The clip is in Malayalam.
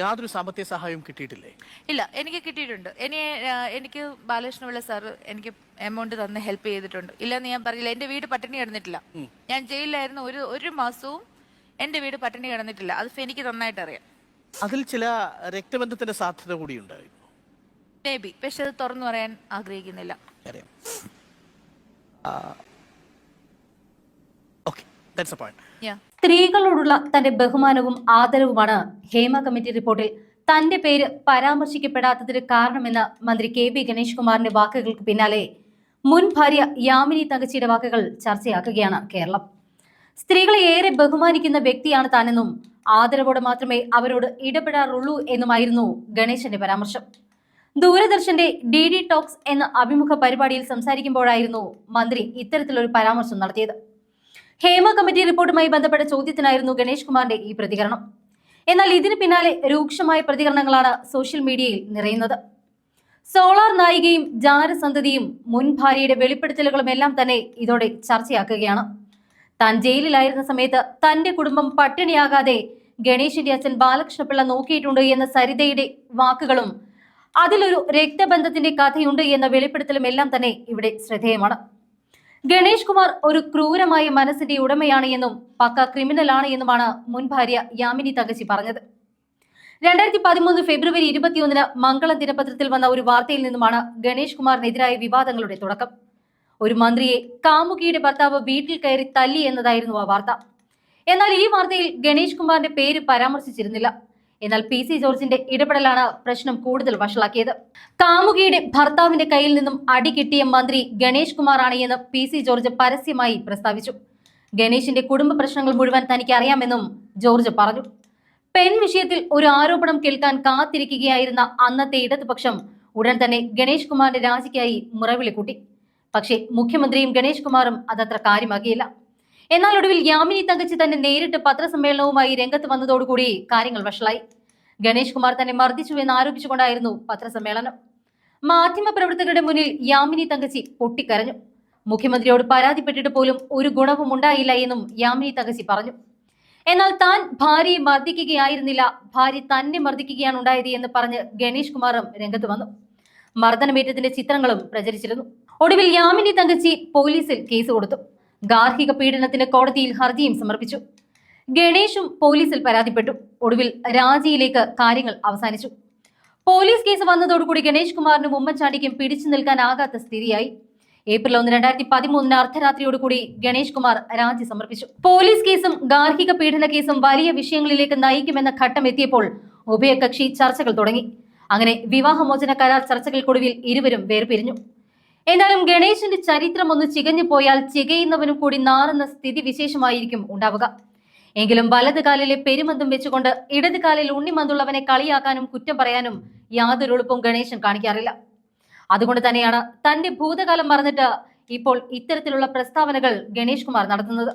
യാതൊരു സാമ്പത്തിക സഹായവും കിട്ടിയിട്ടില്ലേ? ഇല്ല എനിക്ക് കിട്ടിയിട്ടുണ്ട്. ഇനി എനിക്ക് ബാലകൃഷ്ണപിള്ള സാർ എനിക്ക് എമൗണ്ട് തന്ന് ഹെൽപ്പ് ചെയ്തിട്ടുണ്ട്. ഇല്ലെന്ന് ഞാൻ പറയില്ല എന്റെ വീട് പട്ടിണി കിടന്നിട്ടില്ല. ഞാൻ ജയിലിലായിരുന്നു ഒരു ഒരു മാസവും എന്റെ വീട് പട്ടിണി കിടന്നിട്ടില്ല. അത് എനിക്ക് നന്നായിട്ട് അറിയാം. അതിൽ ചില രക്തബന്ധത്തിന്റെ സാധ്യത കൂടിയുണ്ട് മേ ബി പക്ഷെ അത് തുറന്നു പറയാൻ ആഗ്രഹിക്കുന്നില്ല. Okay that's a point. സ്ത്രീകളോടുള്ള തന്റെ ബഹുമാനവും ആദരവുമാണ് ഹേമ കമ്മിറ്റി റിപ്പോർട്ടിൽ. തന്റെ പേര് പരാമർശിക്കപ്പെടാത്തതിന് കാരണമെന്ന് മന്ത്രി കെ പി ഗണേഷ് കുമാറിന്റെ വാക്കുകൾക്ക് പിന്നാലെ മുൻ ഭാര്യ യാമിനി തകച്ചിയുടെ വാക്കുകൾ ചർച്ചയാക്കുകയാണ് കേരളം. സ്ത്രീകളെ ഏറെ ബഹുമാനിക്കുന്ന വ്യക്തിയാണ് താനെന്നും ആദരവോടെ മാത്രമേ അവരോട് ഇടപെടാറുള്ളൂ എന്നുമായിരുന്നു ഗണേശന്റെ പരാമർശം. ദൂരദർശന്റെ ഡി ഡി ടോക്സ് എന്ന അഭിമുഖ പരിപാടിയിൽ സംസാരിക്കുമ്പോഴായിരുന്നു മന്ത്രി ഇത്തരത്തിലൊരു പരാമർശം നടത്തിയത്. ഹേമ കമ്മിറ്റി റിപ്പോർട്ടുമായി ബന്ധപ്പെട്ട ചോദ്യത്തിനായിരുന്നു ഗണേഷ് കുമാറിന്റെ ഈ പ്രതികരണം. എന്നാൽ ഇതിന് പിന്നാലെ രൂക്ഷമായ പ്രതികരണങ്ങളാണ് സോഷ്യൽ മീഡിയയിൽ നിറയുന്നത്. സോളാർ നായികയും ജാരസന്തതിയും മുൻ ഭാര്യയുടെ വെളിപ്പെടുത്തലുകളും എല്ലാം തന്നെ ഇതോടെ ചർച്ചയാക്കുകയാണ്. താൻ ജയിലിലായിരുന്ന സമയത്ത് തന്റെ കുടുംബം പട്ടിണിയാകാതെ ഗണേഷിന്റെ അച്ഛൻ ബാലകൃഷ്ണപിള്ള നോക്കിയിട്ടുണ്ട് എന്ന സരിതയുടെ വാക്കുകളും അതിലൊരു രക്തബന്ധത്തിന്റെ കഥയുണ്ട് എന്ന വെളിപ്പെടുത്തലും എല്ലാം തന്നെ ഇവിടെ ശ്രദ്ധേയമാണ്. ഗണേഷ് കുമാർ ഒരു ക്രൂരമായ മനസ്സിന്റെ ഉടമയാണ് എന്നും പക്ക ക്രിമിനലാണ് എന്നുമാണ് മുൻ ഭാര്യ യാമിനി തകച്ചി പറഞ്ഞത്. രണ്ടായിരത്തി പതിമൂന്ന് ഫെബ്രുവരി ഇരുപത്തിയൊന്നിന് മംഗള ദിനപത്രത്തിൽ വന്ന ഒരു വാർത്തയിൽ നിന്നുമാണ് ഗണേഷ് കുമാറിനെതിരായ വിവാദങ്ങളുടെ തുടക്കം. ഒരു മന്ത്രിയെ കാമുകിയുടെ ഭർത്താവ് വീട്ടിൽ കയറി തല്ലി എന്നതായിരുന്നു ആ വാർത്ത. എന്നാൽ ഈ വാർത്തയിൽ ഗണേഷ് കുമാറിന്റെ പേര് പരാമർശിച്ചിരുന്നില്ല. എന്നാൽ പി സി ജോർജിന്റെ ഇടപെടലാണ് പ്രശ്നം കൂടുതൽ വഷളാക്കിയത്. കാമുകിയുടെ ഭർത്താവിന്റെ കയ്യിൽ നിന്നും അടി കിട്ടിയ മന്ത്രി ഗണേഷ് കുമാറാണ് എന്ന് പി സി ജോർജ് പരസ്യമായി പ്രസ്താവിച്ചു. ഗണേഷിന്റെ കുടുംബ പ്രശ്നങ്ങൾ മുഴുവൻ തനിക്ക് അറിയാമെന്നും ജോർജ് പറഞ്ഞു. പെൺ വിഷയത്തിൽ ഒരു ആരോപണം കേൾക്കാൻ കാത്തിരിക്കുകയായിരുന്ന അന്നത്തെ ഇടതുപക്ഷം ഉടൻ തന്നെ ഗണേഷ് കുമാറിന്റെ രാജിക്കായി മുറവിളി കൂട്ടി. പക്ഷേ മുഖ്യമന്ത്രിയും ഗണേഷ് കുമാറും അതത്ര കാര്യമാക്കിയില്ല. എന്നാൽ ഒടുവിൽ യാമിനി തങ്കച്ചി തന്നെ നേരിട്ട് പത്രസമ്മേളനവുമായി രംഗത്ത് വന്നതോടുകൂടി കാര്യങ്ങൾ വഷളായി. ഗണേഷ് കുമാർ തന്നെ മർദ്ദിച്ചു എന്ന് ആരോപിച്ചുകൊണ്ടായിരുന്നു പത്രസമ്മേളനം. മാധ്യമപ്രവർത്തകരുടെ മുന്നിൽ യാമിനി തങ്കച്ചി പൊട്ടിക്കരഞ്ഞു. മുഖ്യമന്ത്രിയോട് പരാതിപ്പെട്ടിട്ട് പോലും ഒരു ഗുണവും ഉണ്ടായില്ല എന്നും യാമിനി തങ്കച്ചി പറഞ്ഞു. എന്നാൽ താൻ ഭാര്യയെ മർദ്ദിക്കുകയായിരുന്നില്ല ഭാര്യ തന്നെ മർദ്ദിക്കുകയാണ് ഉണ്ടായത് എന്ന് പറഞ്ഞ് ഗണേഷ് കുമാറും രംഗത്ത് വന്നു. മർദ്ദനമേറ്റത്തിന്റെ ചിത്രങ്ങളും പ്രചരിച്ചിരുന്നു. ഒടുവിൽ യാമിനി തങ്കച്ചി പോലീസിൽ കേസ് കൊടുത്തു. ഗാർഹിക പീഡനത്തിന് കോടതിയിൽ ഹർജിയും സമർപ്പിച്ചു. ഗണേഷും പോലീസിൽ പരാതിപ്പെട്ടു. ഒടുവിൽ രാജിയിലേക്ക് കാര്യങ്ങൾ അവസാനിച്ചു. പോലീസ് കേസ് വന്നതോടുകൂടി ഗണേഷ് കുമാറിനും ഉമ്മൻചാണ്ടിക്കും പിടിച്ചു നിൽക്കാനാകാത്ത സ്ഥിതിയായി. ഏപ്രിൽ ഒന്ന് രണ്ടായിരത്തി പതിമൂന്നിന് അർദ്ധരാത്രിയോടുകൂടി ഗണേഷ് കുമാർ രാജി സമർപ്പിച്ചു. പോലീസ് കേസും ഗാർഹിക പീഡന കേസും വലിയ വിഷയങ്ങളിലേക്ക് നയിക്കുമെന്ന ഘട്ടം എത്തിയപ്പോൾ ഉഭയകക്ഷി ചർച്ചകൾ തുടങ്ങി. അങ്ങനെ വിവാഹമോചന കരാർ ചർച്ചകൾക്കൊടുവിൽ ഇരുവരും വേർപിരിഞ്ഞു. എന്നാലും ഗണേശന്റെ ചരിത്രം ഒന്ന് ചികഞ്ഞു പോയാൽ ചികയുന്നവനും കൂടി നാറുന്ന സ്ഥിതി വിശേഷമായിരിക്കും ഉണ്ടാവുക. എങ്കിലും വലത് കാലിലെ പെരുമന്തും വെച്ചുകൊണ്ട് ഇടത് കാലിൽ ഉണ്ണിമന്തുള്ളവനെ കളിയാക്കാനും കുറ്റം പറയാനും യാതൊരു എളുപ്പവും ഗണേശൻ കാണിക്കാറില്ല. അതുകൊണ്ട് തന്നെയാണ് തന്റെ ഭൂതകാലം മറന്നിട്ട് ഇപ്പോൾ ഇത്തരത്തിലുള്ള പ്രസ്താവനകൾ ഗണേഷ് കുമാർ നടത്തുന്നത്.